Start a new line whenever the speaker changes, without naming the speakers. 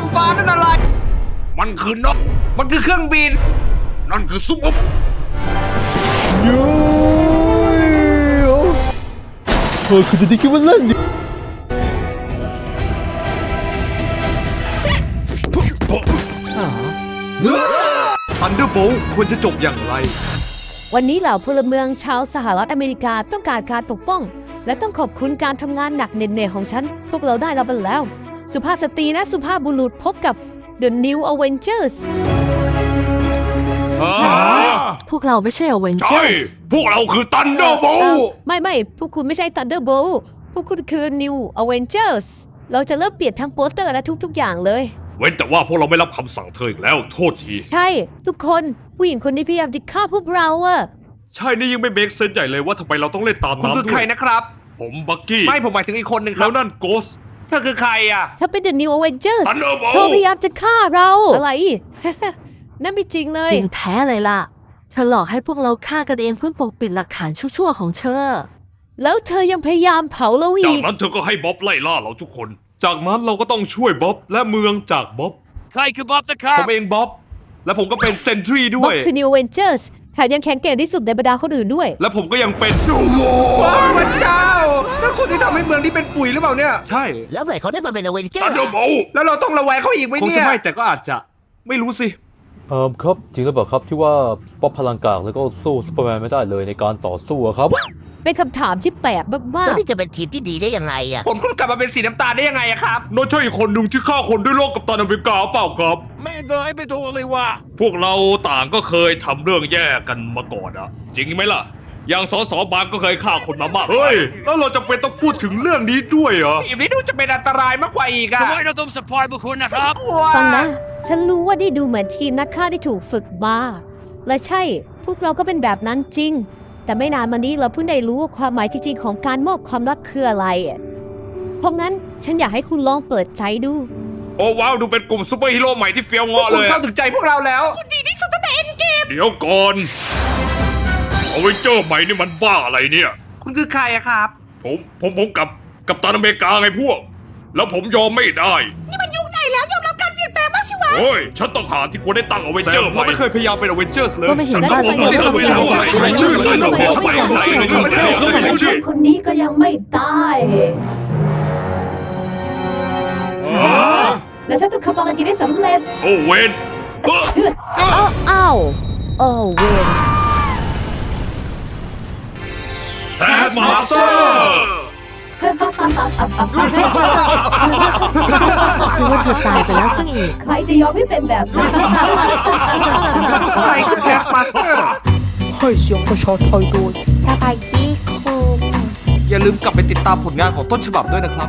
องฟ้านั่นอะไร
มันคือนก
มันคือเครื่องบิน
นั่นคือซุปอบ
เธอคือจะคิดว่าเล่นดิ
ทันเดอร์โบลควรจะจบอย่างไร
วันนี้เหล่าพลเมืองชาวสหรัฐอเมริกาต้องการการปกป้อง และต้องขอบคุณการทำงานหนักเหน็ดๆของฉัน พวกเราได้รับมันแล้ว สุภาพสตรีและสุภาพบุรุษพบกับ The New Avengers
พวกเราไม่ใช่
ใช่
Avengers
พวกเราคือตันเดอร์โบ
เอ่อไม่ไม่พวกคุณไม่ใช่ Thunderbolt พวกคุณคือ New Avengers เราจะเริ่มเปลี่ยนทั้งโปสเตอร์และทุก ๆ อย่างเลย
เว้นแต่ว่าพวกเราไม่รับคำสั่งเธออีกแล้ว โทษที
ใช่ ทุกคนผู้หญิงคนนี้พยายามจะฆ่าพวกเราอะ
ใช่นี่ยังไม่เมคเซนใหญ่เลยว่าทำไมเราต้องเล่นตาม
คุณ
น้ำ
คือ
ด้
ใคร
วย
นะครับ
ผมบักกี้
ไม่ผมหมายถึงอีกคนหนึ่งค
แล้
รับ
วนั่นโกส
เธอคือใครอะ
ถ้าเป็น The New Avengers
Thunderbolt
เธอพยายามจะฆ่าเรา อะไร นั่นไม่จริงเลย
จริงแท้เลยล่ะ เธอหลอกให้พวกเราฆ่ากันเองเพื่อปกปิดหลักฐานชั่วๆของเธอ
แล้วเธอยังพยายามเผาเรา
จาก
อีก
นั้นเธอก็ให้บ๊อบไล่ล่าเราทุกคน จากนั้นเราก็ต้องช่วยบ๊อบและเมืองจากบ๊อบ
ใครคือบ๊อบสครับ
ผมเองบ๊อบและผมก็เป็นเซนทรีด้
บ็
ว
อยกคือ New Avengers แถมยังแข็งแกร่งที่สุดในบรรดาคนอื่นด้วย
และผมก็ยังเป็น ว้าวพระเจ้านั่น คนที่ทำให้เมืองนี้เป็นปุ๋ยหรือเปล่าเนี่ยใช่
แล้วไหนเขาได้มาเป็นอเวนเจอ
ตัน
ร์
เดอร์โบ
แล้วเราต้องระแวงเขาอีกไหมเนี่ยคงจะไม่แต่ก็อาจจะไม่รู้สิ
เอ่อครับจริงหรือเปล่าครับที่ว่าป๊อปพลังกากแล้วก็สู้ซูเปอร์แมนไม่ได้เลยในการต่อสู้อะครับ
เป็นคำถามที่แปลกมาก
แล้วนี่จะเป็นทีมที่ดีได้ยังไงอะ
ผมคุณกลับมาเป็นสีน้ำตาลได้ยังไงอะครับ
นั่นใช่อีกคนหนึ่งที่ฆ่าคนด้วยโลกกับตันอเมริกาเปล่าครับ
แม่เงยไปถูกเลยว่ะ
พวกเราต่างก็เคยทำเรื่องแย่กันมาก่อนอะจริงไหมล่ะ อย่างสอสอบางก็เคยฆ่าคนมามากเฮ้ย แล้วเราจะเป็นต้องพูดถึงเรื่องนี้ด้วยเหรอ
ทีมนี้ดูจะเป็นอันตรายมากกว่าอีกอะ
ทำไมเราต้องสปอยบุคคลนะครับ
ๆฟังนะ ฉันรู้ว่านี่ดูเหมือนทีมนักฆ่าที่ถูกฝึกมาและใช่ พวกเราก็เป็นแบบนั้นจริง แต่ไม่นานมานี้เราเพิ่งได้รู้ว่าความหมายจริงๆของการมอบความรักคืออะไร เพราะงั้นฉันอยากให้คุณลองเปิดใจดู
โอ้ว้าวดูเป็นกลุ่มซูเปอร์ฮีโร่ใหม่ที่เฟี้ยวเงาะ
คุ
เล
ณ
ย
เข้าถึงใจพวกเราแล้ว
เดี๋ยวก่อน เอาไว้เจอร์ใหม่นี่มันบ้าอะไรเนี่ย
คุณคือใครอะครับ
ผมผมผมกับกับตันอเมริกาไงพวก แล้วผมยอมไม่ได้
นี่มันยุคไหนแล้วยอมรับการเปลี่ยนแปลงบ้างสิวะ
เฮ้ยฉันต้องหาที่ควรได้ตั้งเอาไว้เจอร์ใหม่
เราไม่เคยพยายามเป็นอเวนเจอร์สเลย
ก็ไม่เห็น
ฉัน
ได้
ก็
ไป
บอกว่าที่สมัยเราใช้ชื่อเลยเราขอไปเอาชื่อเลยเราใช้ชื่อ
คนนี้ก็ยังไม่ตาย
อ๋อ
และฉันต้องทำภารกิจได้สำเร็จ
โอ้เวนเฮ้อ
อ้าวอ้าวโอ้เวน
สมาสเตอร์
คือว่าเธอตายไปแล้วซึ่งอีก
ใครจะยอมให้เป็นแบบนั้น
ใครคือแคสมาสเตอร์
ให้เสียงประชาไทยโดย สบายจีคุง
อย่าลืมกลับไปติดตามผลงานของต้นฉบับด้วยนะครับ